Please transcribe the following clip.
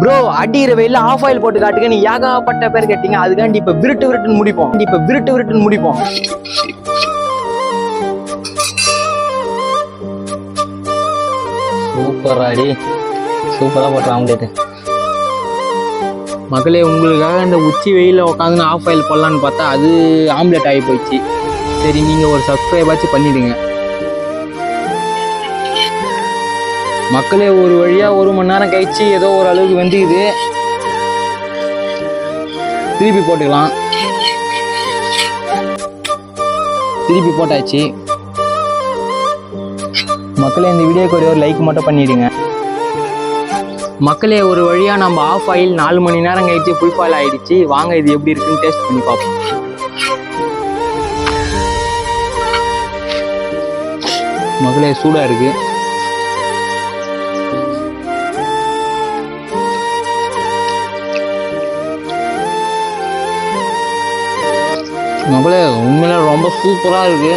Bro அடிக்கிற வெயில of oil போட்டு காட்டுங்க. நீ ஏகப்பட்ட பேர் கேட்டீங்க. அதுக்காண்டி இப்ப விருட்டு விருட்டுன்னு முடிப்போம். இப்ப விருட்டு விருட்டுன்னு முடிப்போம். சூப்பர் அடி சூப்பரா போட்டு ஆம்லேட்டு மக்களே உங்களுக்காக இந்த உச்சி வெயில உட்காந்து ஆஃப் ஆயில் போடலான்னு பார்த்தா அது ஆம்லேட் ஆகி போயிடுச்சு. சரி நீங்க ஒரு சப்ஸ்கிரைப் பண்ணிவிடுங்க மக்களே ஒரு வழியா ஒரு மணி நேரம் கழிச்சு ஏதோ ஒரு அளவுக்கு வெந்துக்குது. திருப்பி போட்டுக்கலாம். திருப்பி போட்டாச்சு. மக்களே இந்த வீடியோக்கு ஒரே ஒரு லைக் மட்டும் பண்ணிடுங்க. மக்களே ஒரு வழியா நம்ம ஆஃப் ஆயில் நாலு மணி நேரம் கழிச்சு ஃபுல் ஃபாயில் ஆயிடுச்சு. வாங்க இது எப்படி இருக்குன்னு டேஸ்ட் பண்ணி பார்ப்போம். மக்களே சூடாக இருக்குது நம்மளே உண்மையில ரொம்ப சூப்பரா இருக்கு.